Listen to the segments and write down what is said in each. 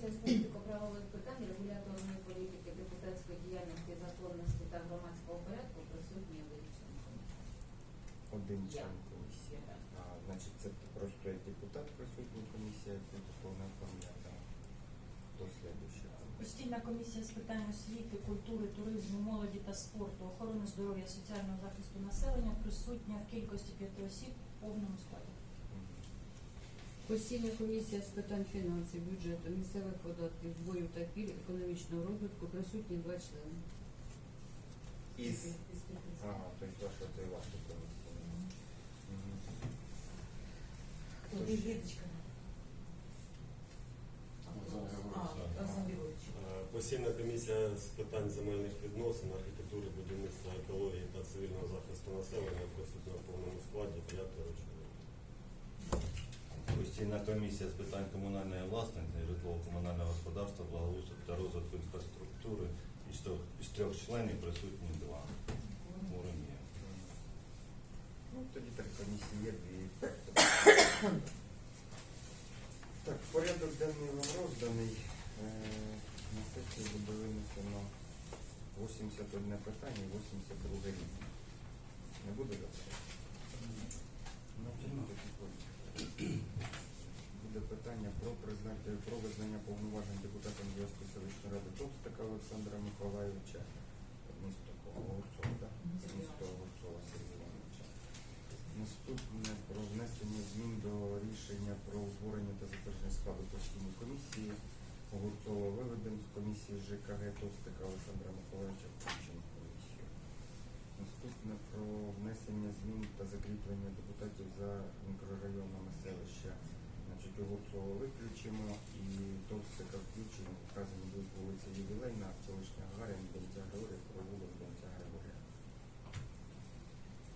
комісія з політико-правових питань, регуляторної політики, депутатської діяльності, законності та громадського порядку присутні Личенко. Один Я. член. А, значить, це просто як депутат присутній комісія, протокольна пам'ята. Хто слідуючий? Постійна комісія з питань освіти, культури, туризму, молоді та спорту, охорони здоров'я, соціального захисту населення присутня в кількості п'яти осіб в повному складі. Постійна комісія з питань фінансів, бюджету, місцевих податків, зборів та пільг, економічного розвитку присутні два члени. Із. Ага, тобто ваша це і ваша комісія. Постійна комісія з питань земельних відносин, архітектури, будівництва, екології та цивільного захисту населення присутня в повному складі п'ятеро чоловік. Постійна комісія з питань комунальної власності, житлово-комунального господарства, благоустрою та розвитку інфраструктури із трьох, членів присутні два. Кворум є. Ну, тоді так комісії є дві. Так, порядок денний вам розданий. Е, На сесії буде винесено 81 питання і 82 різне. Не буде запитання? Значить, тоді поїхали. Буде питання про призначення про визнання повноважень депутатом Львівської селищної ради Товстика Олександра Миколайовича, місто Огурцова, так? Місто Огурцова Сергія Івановича. Наступне про внесення змін до рішення про утворення та затвердження складу постійної комісії Огурцова виведен з комісії ЖКГ Товстика Олександра Миколаївича включено в комісію. Наступне про внесення змін та закріплення депутатів за мікрорайонами селища. Значить, Огурцова виключимо і Товстика включимо. Вказані будуть вулиця Ювілейна, колишня Гагарина, Донця Григорія, провулок Донця Григорія.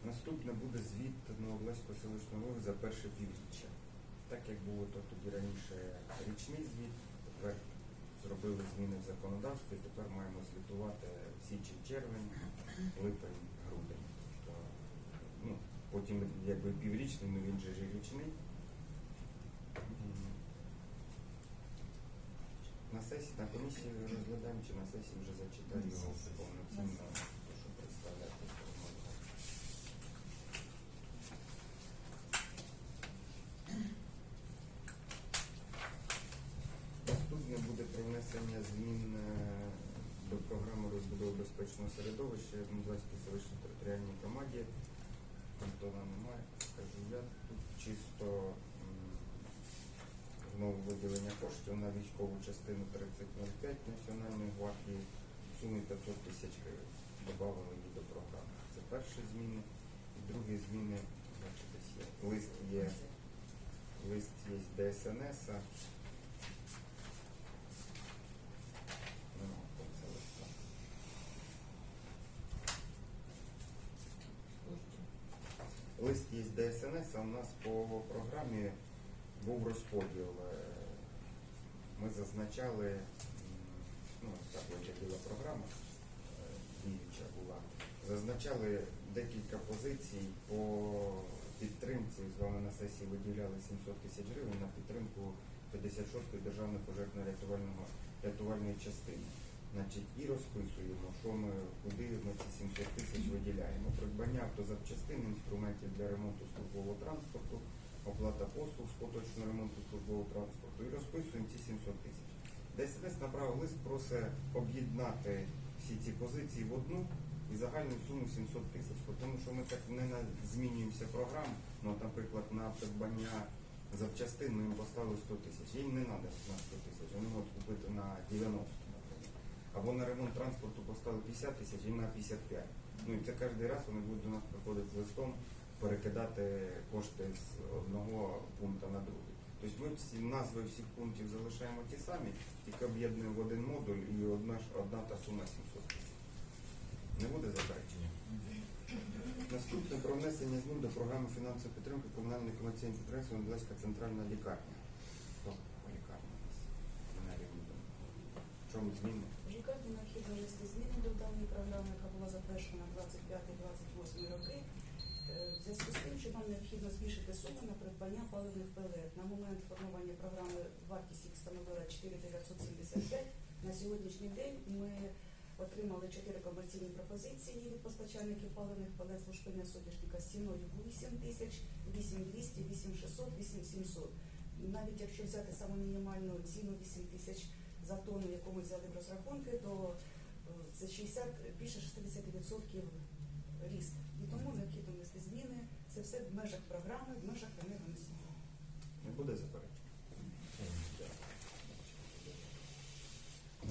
Наступне буде звіт Новоблеського селищного голови за перше півріччя. Так як було то тоді раніше річний звіт, тепер зробили зміни в законодавстві, тепер маємо звітувати січень, червень, липень, ну, потім якби піврічний, ну він же ж річний. На сесії, на комісії розглядаємо, чи на сесії вже зачитаю його повноцінно, прошу представляти. Наступне буде про внесення змін е, до програми розбудови безпечного середовища в Мудрацькій селищній територіальній громаді. Антона немає, скажу я. Тут чисто знову виділення коштів на військову частину 3005 Національної гвардії в сумі 500 тисяч гривень. Добавили її до програми. Це перші зміни. Другі зміни, бачите. Лист є, лист є ДСНС. -а. Нема оце листа. Лист є ДСНС, а у нас по програмі був розподіл. Е, Ми зазначали, ну, так виглядала програма, е, діюча була. Зазначали декілька позицій по підтримці. З вами на сесії виділяли 700 тисяч гривень на підтримку 56-ї державної пожежно-рятувального рятувальної частини. Значить, і розписуємо, що ми, куди ми ці 700 тисяч виділяємо. Придбання автозапчастин, інструментів для ремонту службового транспорту, оплата послуг з поточного ремонту службового транспорту і розписуємо ці 700 тисяч. ДСНС направив лист, просить об'єднати всі ці позиції в одну і загальну суму 700 тисяч. Тому що ми так не змінюємося програм. Ну, наприклад, на придбання запчастин ми їм поставили 100 тисяч. Їм не треба на 100 тисяч, вони можуть купити на 90, наприклад. Або на ремонт транспорту поставили 50 тисяч, їм на 55. Ну і це кожен раз вони будуть до нас приходити з листом, перекидати кошти з одного пункту на другий. Тобто ми всі назви всіх пунктів залишаємо ті самі, тільки об'єднуємо в один модуль і одна, одна та сума 700 тисяч. Не буде заперечення? Наступне про внесення змін до програми фінансової підтримки комунальної комерційної підприємства Медлецька центральна лікарня. Хто по лікарні у нас? В чому зміни? Лікарні необхідно внести зміни до даної програми, яка була затверджена 25-28 роки. Е, В зв'язку з тим, що нам необхідно збільшити суму на придбання паливних пелет. На момент формування програми вартість їх становила 4975. На сьогоднішній день ми отримали чотири комерційні пропозиції від постачальників паливних пелет з лушпиння соняшника з ціною 8 тисяч, 8200, 8600, 8700. Навіть якщо взяти саму мінімальну ціну 8 тисяч за тонну, яку ми взяли в розрахунки, то е, це 60, більше 60% ріст. І тому необхідно внести зміни. Це все в межах програми, в межах енергоносія. Не буде заперечень?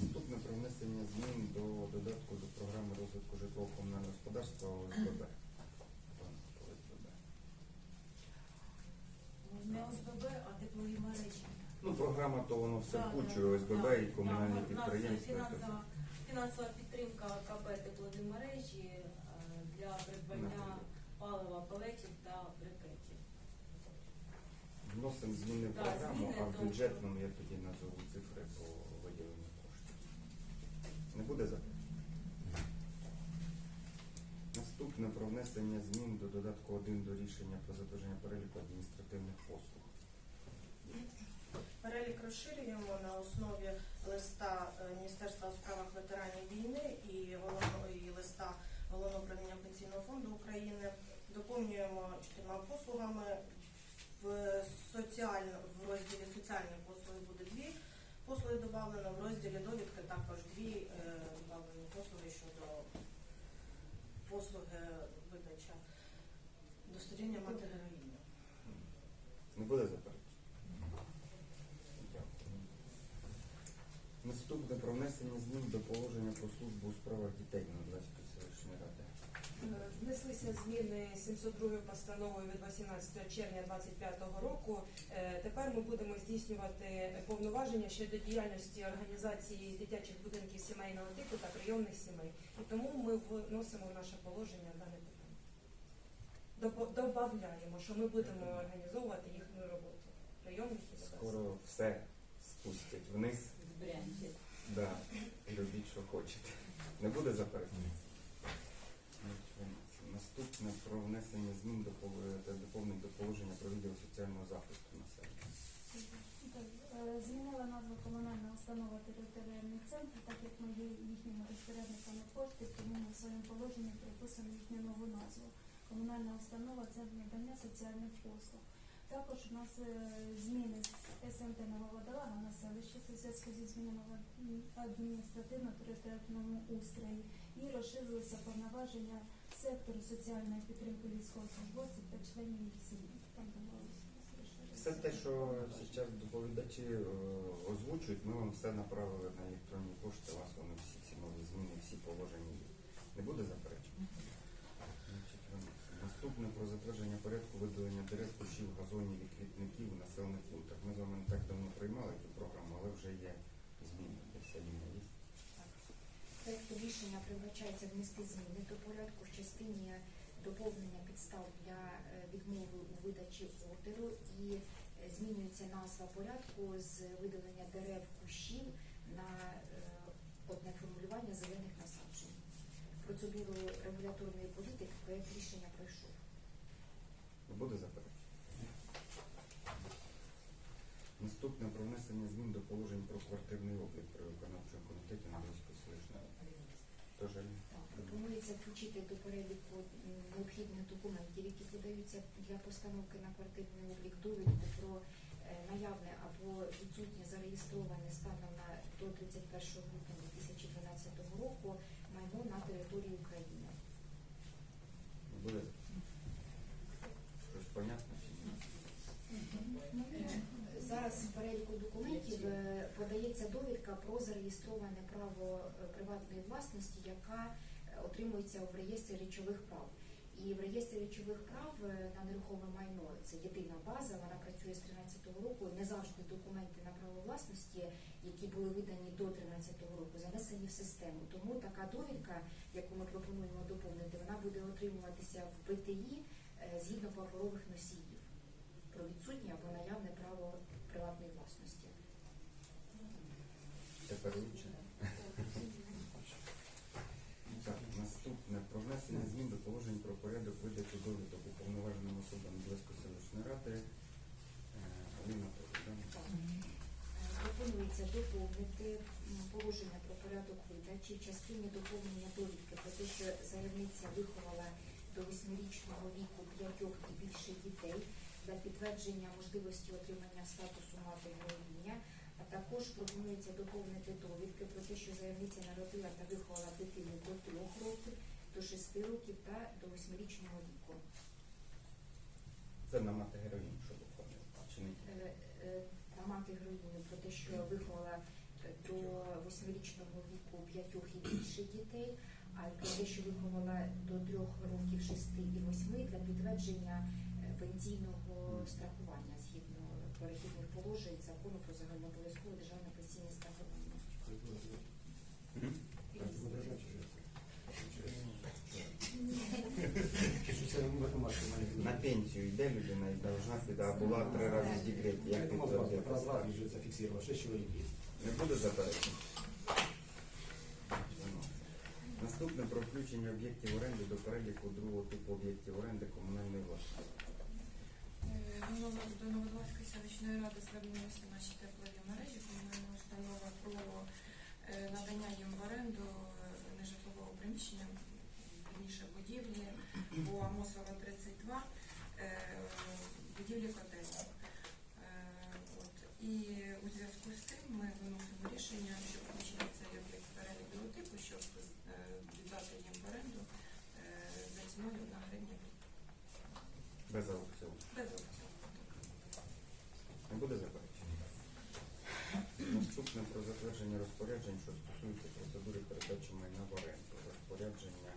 Наступне про внесення змін до додатку до програми розвитку житлово-комунального господарства ОСББ. ОСББ. Не ОСББ, а теплові мережі. Ну, програма то воно все кучує ОСББ і комунальні підприємства. Фінансова, фінансова підтримка КП теплові мережі е, для придбання палива пелетів та брикетів. Вносимо зміни в програму, а в бюджетному я тоді назову цифри по виділенню коштів. Не буде заперечень? Наступне про внесення змін до додатку 1 до рішення про затвердження переліку адміністративних послуг. Перелік розширюємо на основі листа е, Міністерства у справах ветеранів війни і головного і листа Головного управління пенсійного фонду України. Доповнюємо чотирма послугами. В соціально в розділі соціальні послуги буде дві послуги додано, в розділі довідки також дві е, додано послуги щодо послуги видача достовірення мати героїню. Не буде заперечень? Дякую. Наступне про внесення змін до положення про службу у справах дітей на 20 селищної ради. Е, Внеслися зміни 702 постановою від 18 червня 2025 року. Е, Тепер ми будемо здійснювати повноваження щодо діяльності організації дитячих будинків сімейного типу та прийомних сімей. І тому ми вносимо в наше положення дане питання. Добавляємо, що ми будемо організовувати їхню роботу. Прийомники та Скоро все спустять вниз. Збрянки. Да. І робіть, що хочете. Не буде заперечень? Наступне про внесення змін пол- та доповнень до положення про відділ соціального захисту населення. Е, Змінила назву комунальна установа територіальний центр, так як ми є їхніми розпорядниками коштів, тому ми в своєму положенні приписуємо їхню нову назву. Комунальна установа центр надання соціальних послуг. Також у нас е, зміни з СМТ Нова Водолага на селище в зв'язку зі змінами адміністративно-територіальному устрої і розширилися повноваження сектору соціальної підтримки військовослужбовців та членів їх розширити. Все те, що зараз доповідачі е, озвучують, ми вам все направили на електронні кошти, у вас вони всі ці нові зміни, всі положення. Не буде заперечень? Наступне про затвердження порядку видалення дерев, кущів, газонів і квітників у населених пунктах. Ми з вами не так давно приймали цю програму, але вже є зміни. Проекту рішення передбачається внести зміни до порядку в частині доповнення підстав для е, відмови у видачі ордеру і е, змінюється назва порядку з видалення дерев кущів на е, одне формулювання зелених насаджень. Процедуру регуляторної політики проект рішення пройшов. Буде заперечень? Наступне про внесення змін до положень про квартирний облік при виконавчому комітеті Андрійської селищної пропонується включити до переліку необхідних документів, які подаються для постановки на квартирний облік довідку про е, наявне або відсутнє зареєстроване станом на до 31 грудня 2012 року майно на території України. Буде? Щось понятно чи ні? Зараз в переліку документів е, подається довідка про зареєстроване право е, приватної власності, яка е, отримується в реєстрі речових прав. І в реєстрі речових прав е, на нерухоме майно це єдина база, вона працює з 13-го року. Не завжди документи на право власності, які були видані до 13-го року, занесені в систему. Тому така довідка, яку ми пропонуємо доповнити, вона буде отримуватися в БТІ е, згідно паперових носіїв про відсутнє або наявне право приватної власності. Тепер лучше. Так, наступне про внесення змін до положень про порядок видачі довідок у пропонується доповнити м, положення про видачі в частині доповнення довідки про те, що заявниця виховала до восьмирічного віку п'ятьох і більше дітей для підтвердження можливості отримання статусу мати героїня. А також пропонується доповнити довідки про те, що заявниця народила та виховала дитину до трьох років, до шести років та до восьмирічного віку. Це на мати героїн, що виходить, чи не? Е, та мати героїню про те, що виховала до восьмирічного віку п'ятьох і більше дітей, а й про те, що виховала до трьох років шести і восьми для підтвердження е, пенсійного страхування згідно перехідних положень закону про загальнообов'язкове державне пенсійне страхування. На пенсію йде людина і должна піти, а була три рази в декреті, як підтвердити. зафиксировал. Шесть человек есть. Не буде заперечень? Наступне про включення об'єктів оренди до переліку другого типу об'єктів оренди комунальної власності. Воно до Новодворської селищної ради звернулися наші теплові мережі, комунальна установа про е, надання їм в оренду е, нежитлового приміщення, вірніше будівлі по Амосова 32, е, будівлі котельні. Е, от. І у зв'язку з тим ми виносимо рішення, щоб включити цей об'єкт в перелік другого типу, щоб е, віддати їм в оренду е, за ціною 1 гривня. Без аукціону. без аукціону. Не буде заперечень? Наступне про затвердження розпоряджень, що стосується процедури передачі майна в оренду. Розпорядження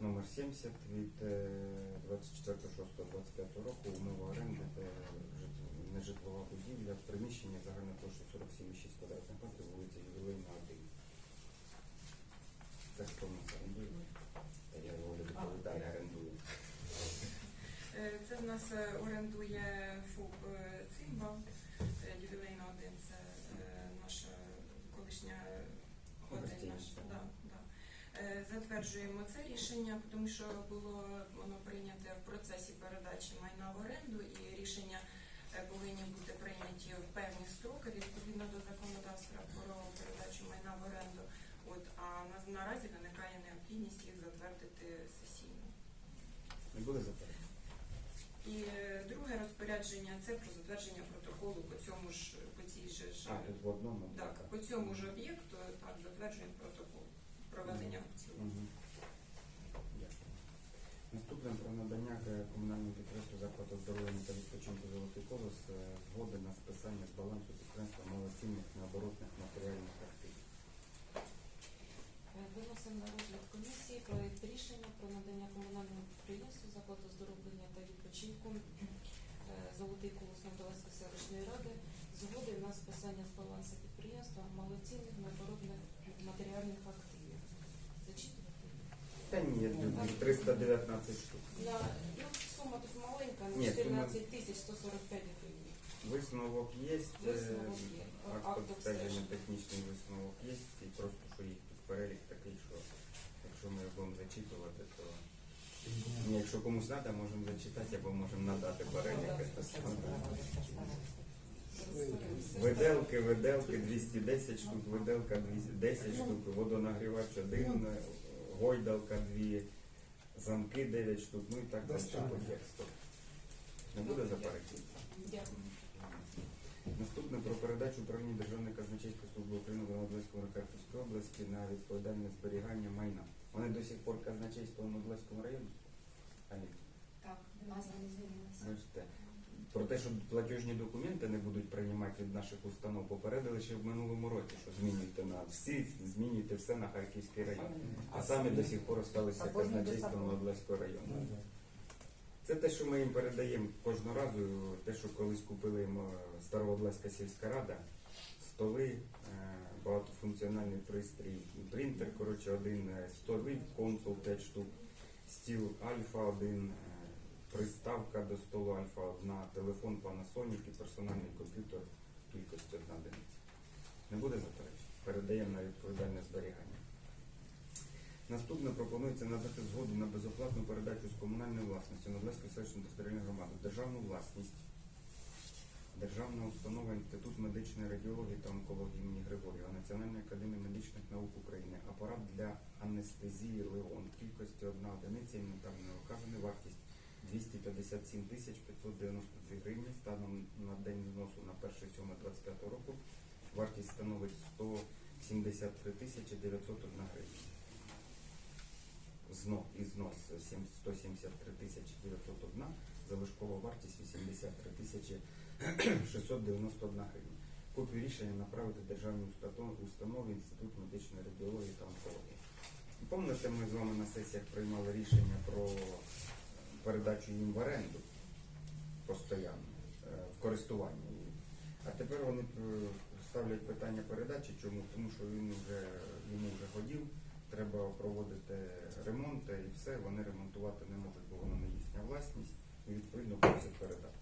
номер 70 від е, 24.06.25 року умова оренди та жит- нежитлова будівля в приміщенні загальною площею 47,6 квадратних метрів, вулиця Ювілейна 1. Це хто в нас орендує? Я його відповідає, орендує. Е, Це в нас е, орендує ФОП е, Цимбал, ювілейна 1, це наша колишня готель наш. Да, да. Затверджуємо це рішення, тому що було воно прийняте в процесі передачі майна в оренду і рішення повинні бути прийняті в певні строки відповідно до законодавства про передачу майна в оренду. От, а на- наразі виникає необхідність їх затвердити сесійно. Не буде заперечень? І е, друге розпорядження це про затвердження протоколу по цьому ж по цій же А, тут в одному. так, по цьому ж об'єкту так затверджуємо протокол проведення аукціону. Наступне про надання е, комунальному підприємству закладу здоров'я та відпочинку «Золотий колос» е, згоди на списання з балансу підприємства малоцінних необоротних матеріальних активів. Е, Виносимо на розгляд комісії проект рішення про надання комунальному підприємству закладу здоровлення та відпочинку е, Золотий колос Новодолазької селищної ради згоди на списання з балансу підприємства малоцінних необоротних матеріальних активів. Та ні, тут 319 штук. На, ну, сума тут маленька, на Ні, сума- 14 тисяч 145 гривень. Висновок є, е, Висновок є. акт Акт обстеження, обстеження. технічний висновок є, і просто що їх тут перелік такий, що якщо ми його будемо зачитувати, то ні, якщо комусь треба, можемо зачитати або можемо надати перелік. Виделки, виделки 210 штук, виделка 210 штук, водонагрівач 1, гойдалка 2, замки 9 штук, ну і так далі по тексту. Не буде заперечень? Дякую. Наступне про передачу управління Державної казначейської служби України в Новодолазькому Харківської області на відповідальне зберігання майна. Вони до сих пор казначейство в Новодолазькому районі? А ні. Так, назва не змінилася. Про те, що платіжні документи не будуть приймати від наших установ, попередили ще в минулому році, що змінюйте на всі, змінюйте все на Харківський район. А самі до сих пор осталися казначейством Новодолазького району. Це те, що ми їм передаємо кожного разу, те, що колись купили їм е, сільська рада, столи, е, багатофункціональний пристрій, принтер, коротше, один е, столи, консул 5 штук, стіл Альфа 1, приставка до столу Альфа 1, телефон Panasonic і персональний комп'ютер кількості одна одиниця. Не буде заперечень? Передаємо на відповідальне зберігання. Наступне пропонується надати згоду на безоплатну передачу з комунальної власності Надлеської селищної територіальної громади державну власність Державна установа Інститут медичної радіології та онкології імені Григорєва, Національної академії медичних наук України, апарат для анестезії Леон кількості одна одиниця інвентарно вказана вартість 257 тисяч 592 гривні. Станом на день зносу на 1.7.25 року вартість становить 173 тисячі 901 гривня. Знос і знос 173 тисячі 901, залишкова вартість 83 тисячі 691 гривня. Копію рішення направити державній установ- установі Інститут медичної радіології та онкології. Пам'ятаєте, ми з вами на сесіях приймали рішення про передачу їм в оренду постійно, е, в користування їм. А тепер вони е, ставлять питання передачі. Чому? Тому що він вже йому вже ходів, треба проводити ремонти і все, вони ремонтувати не можуть, бо воно не їхня власність, і відповідно просять передати.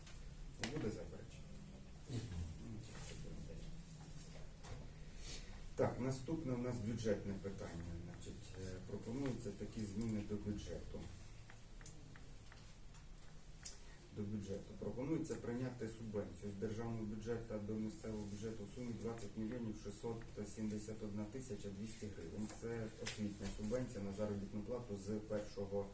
Буде заперечень? Так, наступне у нас бюджетне питання. Значить, е, пропонуються такі зміни до бюджету. До бюджету. Пропонується прийняти субвенцію з державного бюджету до місцевого бюджету в сумі 20 мільйонів 671 тисяча 200 гривень. Це освітня субвенція на заробітну плату з 1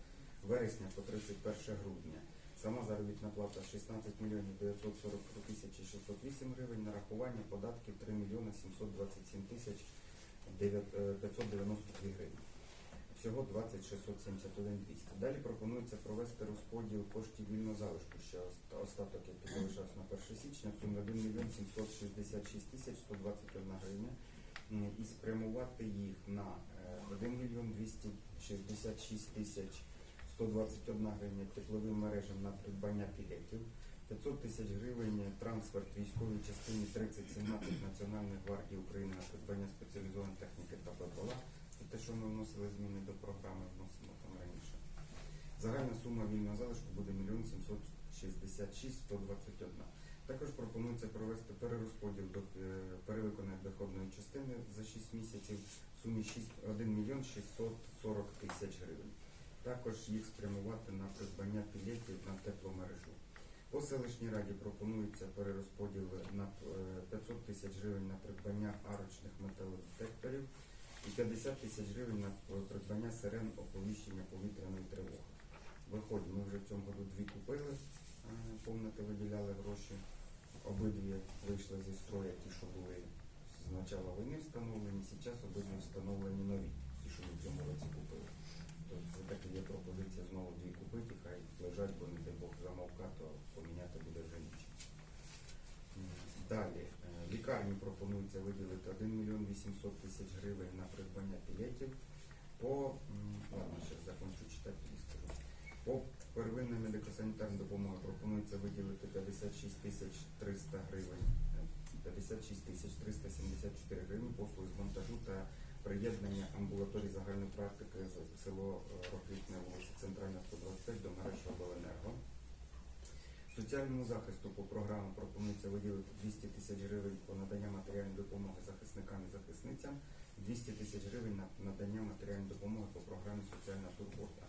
вересня по 31 грудня. Сама заробітна плата 16 мільйонів 943 тисячі 608 гривень, нарахування податків 3 мільйони 727 тисяч 592 гривень. Всього 20 671 200. Далі пропонується провести розподіл коштів вільного залишку, ще остаток, який залишався на 1 січня, в сумі 1 мільйон 766 тисяч 121 гривня, і спрямувати їх на е, 1 мільйон 266 тисяч 121 гривня тепловим мережам на придбання пілетів, 500 тисяч гривень трансферт військовій частині 3017 Національної гвардії України на придбання спеціалізованої техніки та БПЛА. Те, що ми вносили зміни до програми, вносимо там раніше. Загальна сума вільного залишку буде 1 766 121. Також пропонується провести перерозподіл до е, перевиконаної доходної частини за 6 місяців в сумі 6, 1 мільйон 640 тисяч гривень. Також їх спрямувати на придбання пілетів на тепломережу. По селищній раді пропонується перерозподіл на е, 500 тисяч гривень на придбання арочних металодетекторів і 50 тисяч гривень на придбання сирен оповіщення повітряної тривоги. Виходить, ми вже в цьому году дві купили, е, помните, виділяли гроші. Обидві вийшли зі строю, ті, що були з начала війни встановлені, зараз обидві встановлені нові, ті, що ми в цьому році купили. Тобто так є пропозиція знову дві купити, хай лежать, бо не дай Бог замовка, то поміняти буде вже нічим. Далі, лікарні пропонується виділити 1 мільйон 800 тисяч гривень на придбання пілетів. По, ладно, закончу читати, скажу. По первинній медико-санітарній допомогі пропонується виділити 56 тисяч 300 гривень, е, 56 тисяч 374 гривні послуги з монтажу та приєднання амбулаторій загальної практики село е, Роквітне, вулиця Центральна 125 до мережі обленерго. Соціальному захисту по програмам пропонується виділити 200 тисяч гривень по надання матеріальної допомоги захисникам і захисницям, 200 тисяч гривень на надання матеріальної допомоги по програмі Соціальна турбота.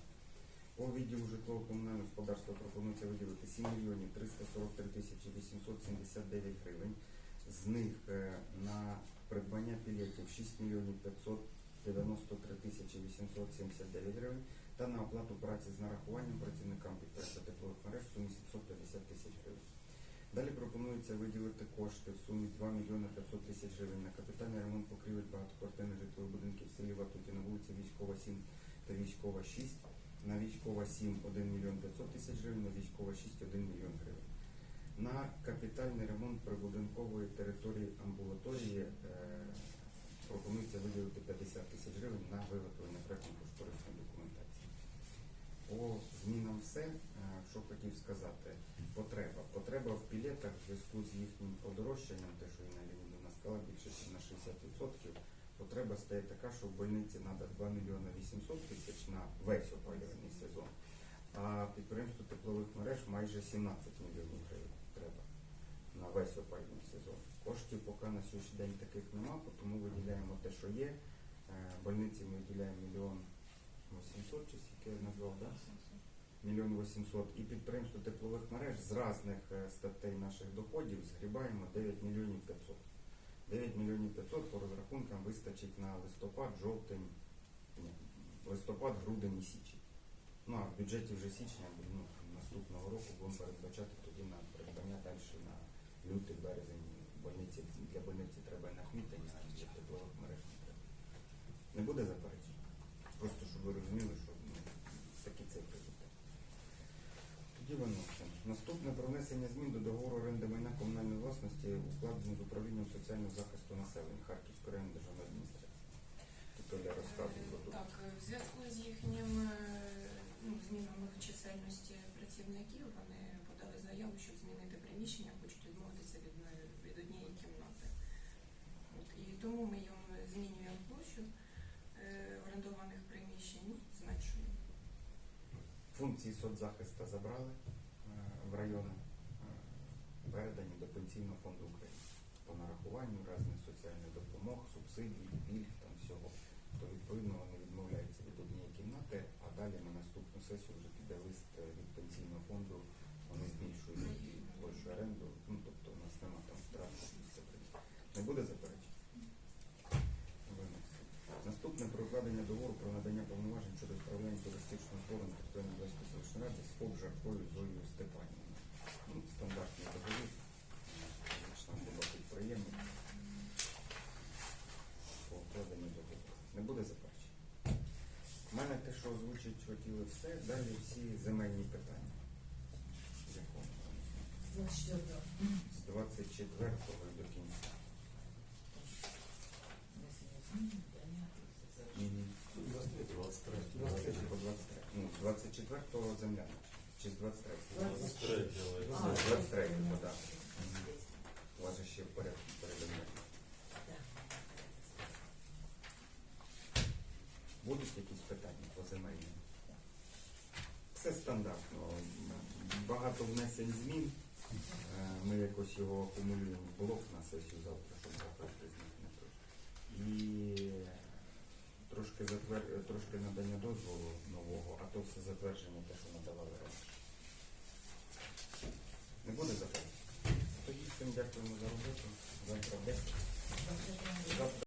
По відділу житлово-комунального господарства пропонується виділити 7 мільйонів 343 тисячі 879 гривень. З них е, на придбання пілетів 6 мільйонів 593 тисячі 879 гривень та на оплату праці з нарахуванням працівникам підприємства теплових мереж в сумі 750 тисяч гривень. Далі пропонується виділити кошти в сумі 2 мільйони 500 тисяч гривень на капітальний ремонт покрівель багатоквартирних житлових будинків в селі Ватуті на вулиці Військова 7 та Військова 6, на Військова 7 1 мільйон 500 тисяч гривень, на Військова 6 1 мільйон гривень. На капітальний ремонт прибудинкової території амбулаторії е, пропонується виділити 50 тисяч гривень на виготовлення проєктно-кошторисної документації. По змінам все, Е, що хотів сказати, потреба. Потреба в пілетах в зв'язку з їхнім подорожчанням, те, що Інна Леонідовна сказала, більше на 60%. Потреба стає така, що в больниці треба 2 мільйони 800 тисяч на весь опалювальний сезон, а підприємству теплових мереж майже 17 мільйонів гривень треба на весь опалювальний сезон. Коштів поки на сьогоднішній день таких нема, тому виділяємо те, що є. Е, Больниці ми виділяємо мільйон 800, чи скільки я назвав, да? мільйон 800 і підприємство теплових мереж з різних е, статей наших доходів згрібаємо 9 мільйонів 500. 9 мільйонів 500 по розрахункам вистачить на листопад, жовтень, ні, листопад, грудень і січень. Ну а в бюджеті вже січня ну, наступного року будемо передбачати тоді на придбання далі на лютий, березень. Больниці, для больниці треба на квітень, а для теплових мереж не треба. Не буде заперечень? Ви розуміли, що ну, такі цифри будуть. Тоді виносимо. Наступне про внесення змін до договору оренди майна комунальної власності укладено з управлінням соціального захисту населення Харківської районної державної адміністрації. Тут я розказую про тут. Так, е, в зв'язку з їхнім е, ну, змінами чисельності працівників, вони подали заяву, щоб змінити приміщення, хочуть відмовитися від, е, від однієї кімнати. От, і тому ми їм змінюємо площу орендованих приміщень, зменшуємо. Функції соцзахисту забрали е, в райони, е, передані до Пенсійного фонду України по нарахуванню різних соціальних допомог, субсидій, пільг там всього. То відповідно вони відмовляються від однієї кімнати, а далі на наступну сесію вже піде лист е, від пенсійного фонду, вони збільшують і площу оренду, ну тобто у нас нема там втрат місця прийняття. Не буде заперечень? Виносимо. Наступне про укладення договору про надання повноважень щодо справляння туристичного збору на території Одеської селищної ради з ФОП Жаркою Зоєю Степанівною. Ну, стандартний договір, фізична особа підприємець по укладенню договору. Не буде заперечень? У мене те, хотіли все, далі всі земельні питання. З якого? З 24-го до кінця. Мгм. 23. 23 по 23. Ну, з 24-го земля. Чи з 23-го? 23, але З 23-го, так. У вас же ще в порядку передання. Будуть якісь питання по земельним? Все стандартно. Багато внесень змін. Е, Ми якось його акумулюємо в блок на сесію завтра, щоб заперти з них не то. І трошки затвер... трошки надання дозволу нового, а то все затвердження те, що надавали раніше. Не буде заперечень? Тоді всім дякуємо за роботу. Завтра в 10. Завтра